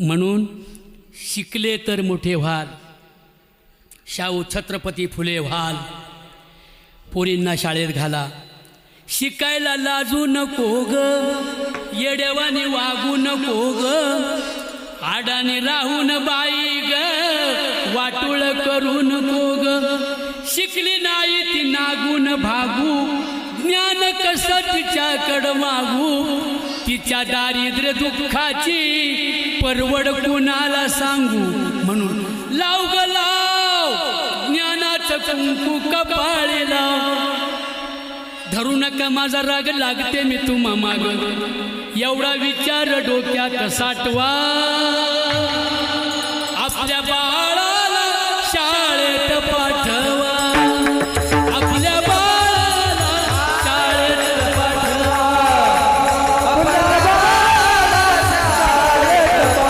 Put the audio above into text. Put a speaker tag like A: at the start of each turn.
A: म्हणून शिकले तर मोठे व्हाल. शाहू छत्रपती फुले व्हाल. पोरींना शाळेत घाला. शिकायला लाजू नको ग. येडेवानी वागू नको ग. आडाने राहून बाई ग. वाटुळ करू नको ग. शिकली नाही ती नागून भागू. ज्ञान कसं तिच्याकडं मागू? तिच्या दारिद्र्य दुःखाची परवड कुणाला सांगू? म्हणून लाव ग लाव ज्ञानाचं कंकू कपाळी लाव धरू नका माझा राग लागते मी तुम्हा माग. एवढा विचार डोक्यात साठवा.